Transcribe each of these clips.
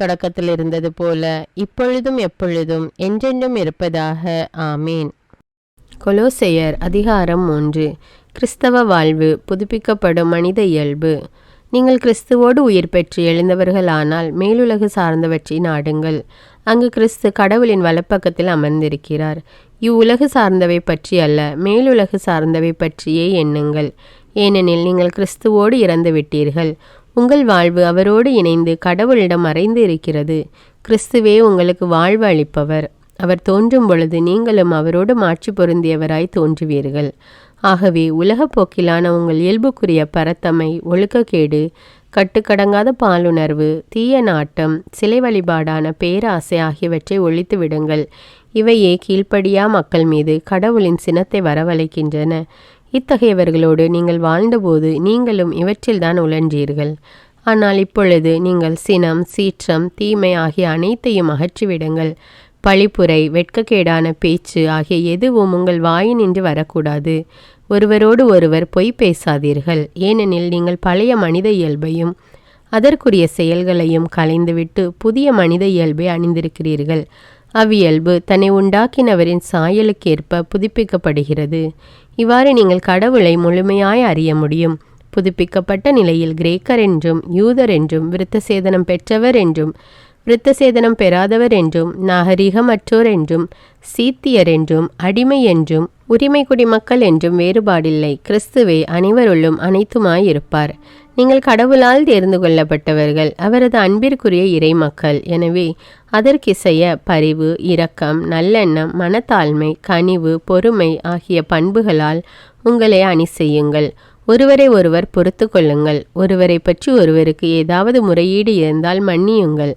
தொடக்கத்தில் இருந்தது போல இப்பொழுதும் எப்பொழுதும் என்றென்றும் இருப்பதாக. ஆமீன். கொலோசெயர் அதிகாரம் ஒன்று. கிறிஸ்தவ வாழ்வு புதுப்பிக்கப்படும் மனித இயல்பு. நீங்கள் கிறிஸ்துவோடு உயிர் பெற்று எழுந்தவர்களானால் மேலுலகு சார்ந்தவற்றை நாடுங்கள். அங்கு கிறிஸ்து கடவுளின் வலப்பக்கத்தில் அமர்ந்திருக்கிறார். இவ்வுலகு சார்ந்தவை பற்றி அல்ல மேலுலகு சார்ந்தவை பற்றியே எண்ணுங்கள். ஏனெனில் நீங்கள் கிறிஸ்துவோடு இறந்து விட்டீர்கள் உங்கள் வாழ்வு அவரோடு இணைந்து கடவுளிடம் மறைந்து இருக்கிறது. கிறிஸ்துவே உங்களுக்கு வாழ்வு அளிப்பவர். அவர் தோன்றும் பொழுது நீங்களும் அவரோடு மாட்சி பொருந்தியவராய் தோன்றுவீர்கள். ஆகவே உலகப் போக்கிலான உங்கள் இயல்புக்குரிய பரத்தமை ஒழுக்கக்கேடு கட்டுக்கடங்காத பாலுணர்வு தீய நாட்டம் சிலை வழிபாடான பேராசை ஆகியவற்றை ஒழித்து விடுங்கள். இவையே கீழ்ப்படியா மக்கள் மீது கடவுளின் சினத்தை வரவழைக்கின்றன. இத்தகையவர்களோடு நீங்கள் வாழ்ந்தபோது நீங்களும் இவற்றில்தான் உழன்றீர்கள். ஆனால் இப்பொழுது நீங்கள் சினம் சீற்றம் தீமை ஆகிய அனைத்தையும் அகற்றிவிடுங்கள். பழிப்புரை வெட்கக்கேடான பேச்சு ஆகிய எதுவும் உங்கள் வாயினின்று வரக்கூடாது. ஒருவரோடு ஒருவர் பொய் பேசாதீர்கள். ஏனெனில் நீங்கள் பழைய மனித இயல்பையும் அதற்குரிய செயல்களையும் களைந்துவிட்டு புதிய மனித இயல்பை அணிந்திருக்கிறீர்கள். அவ்வியல்பு தன்னை உண்டாக்கினவரின் சாயலுக்கேற்ப புதுப்பிக்கப்படுகிறது. இவ்வாறு நீங்கள் கடவுளை முழுமையாய் அறிய முடியும். புதுப்பிக்கப்பட்ட நிலையில் கிரேக்கர் என்றும் யூதர் என்றும் விருத்த சேதனம் பெற்றவர் என்றும் விருத்த சேதனம் பெறாதவர் என்றும் நாகரிகமற்றோர் என்றும் சீத்தியர் என்றும் அடிமை என்றும் உரிமை குடிமக்கள் என்றும் வேறுபாடில்லை. கிறிஸ்துவே அனைவருள்ளும் அனைத்துமாயிருப்பார். நீங்கள் கடவுளால் தேர்ந்து கொள்ளப்பட்டவர்கள். அவரது அன்பிற்குரிய இறை மக்கள் எனவே அதற்கிசைய பரிவு இரக்கம் நல்லெண்ணம் மனத்தாழ்மை கனிவு பொறுமை ஆகிய பண்புகளால் உங்களை அணி செய்யுங்கள் ஒருவரை ஒருவர் பொறுத்து கொள்ளுங்கள். ஒருவரை பற்றி ஒருவருக்கு ஏதாவது முறையீடு இருந்தால் மன்னியுங்கள்.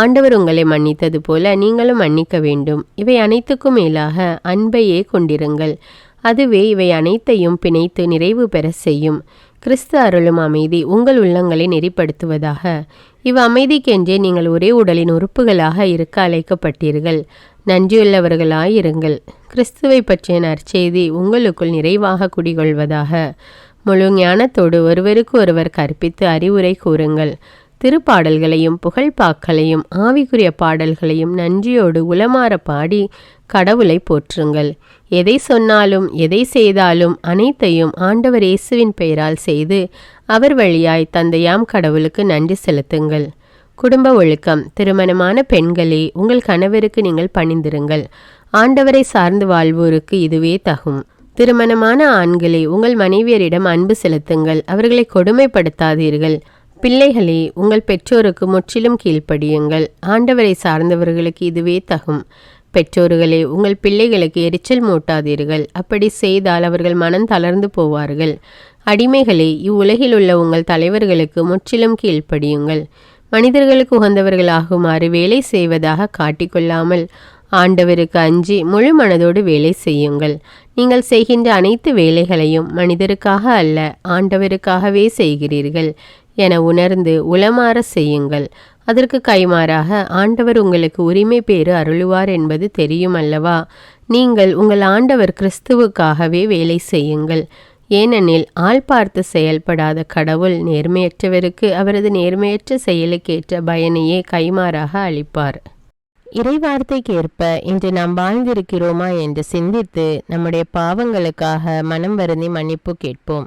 ஆண்டவர் உங்களை மன்னித்தது போல நீங்களும் மன்னிக்க வேண்டும். இவை அனைத்துக்கும் மேலாக அன்பையே கொண்டிருங்கள். அதுவே இவை அனைத்தையும் பிணைத்து நிறைவு பெற செய்யும். கிறிஸ்து அருளும் அமைதி உங்கள் உள்ளங்களை நெறிப்படுத்துவதாக. இவ் அமைதிக்கென்றே நீங்கள் ஒரே உடலின் உறுப்புகளாக இருக்க அழைக்கப்பட்டீர்கள். நன்றியுள்ளவர்களாயிருங்கள் கிறிஸ்துவை பற்றிய நற்செய்தி உங்களுக்குள் நிறைவாக குடிகொள்வதாக. முழு ஞானத்தோடு ஒருவருக்கு ஒருவர் கற்பித்து அறிவுரை கூறுங்கள். திருப்பாடல்களையும் புகழ்பாக்களையும் ஆவிக்குரிய பாடல்களையும் நன்றியோடு உளமாற பாடி கடவுளை போற்றுங்கள். எதை சொன்னாலும் எதை செய்தாலும் அனைத்தையும் ஆண்டவர் இயேசுவின் பெயரால் செய்து அவர் வழியாய் தந்தையாம் கடவுளுக்கு நன்றி செலுத்துங்கள். குடும்ப ஒழுக்கம் திருமணமான பெண்களே உங்கள் கணவருக்கு நீங்கள் பணிந்திருங்கள். ஆண்டவரை சார்ந்து வாழ்வோருக்கு இதுவே தகும். திருமணமான ஆண்களே உங்கள் மனைவியரிடம் அன்பு செலுத்துங்கள். அவர்களை கொடுமைப்படுத்தாதீர்கள். பிள்ளைகளே உங்கள் பெற்றோருக்கு முற்றிலும் கீழ்ப்படியுங்கள். ஆண்டவரை சார்ந்தவர்களுக்கு இதுவே தகும். பெற்றோர்களே உங்கள் பிள்ளைகளுக்கு எரிச்சல் மூட்டாதீர்கள். அப்படி செய்தால் அவர்கள் மனம் தளர்ந்து போவார்கள். அடிமைகளே இவ்வுலகில் உள்ள உங்கள் தலைவர்களுக்கு முற்றிலும் கீழ்ப்படியுங்கள். மனிதர்களுக்கு உகந்தவர்களாகுமாறு வேலை செய்வதாக காட்டிக்கொள்ளாமல் ஆண்டவருக்கு அஞ்சி முழு மனதோடு வேலை செய்யுங்கள். நீங்கள் செய்கின்ற அனைத்து வேலைகளையும் மனிதருக்காக அல்ல ஆண்டவருக்காகவே செய்கிறீர்கள். என உணர்ந்து உளமாற செய்யுங்கள். அதற்கு கைமாறாக ஆண்டவர் உங்களுக்கு உரிமை பேறு அருளுவார் என்பது தெரியும் அல்லவா? நீங்கள் உங்கள் ஆண்டவர் கிறிஸ்துவுக்காகவே வேலை செய்யுங்கள். ஏனெனில் ஆள் பார்த்து செயல்படாத கடவுள் நேர்மையற்றவருக்கு அவரது நேர்மையற்ற செயலுக்கேற்ற பயனையே கைமாறாக அளிப்பார். இறைவார்த்தைக்கேற்ப இன்று நாம் வாழ்ந்திருக்கிறோமா என்று சிந்தித்து நம்முடைய பாவங்களுக்காக மனம் வருந்தி மன்னிப்பு கேட்போம்.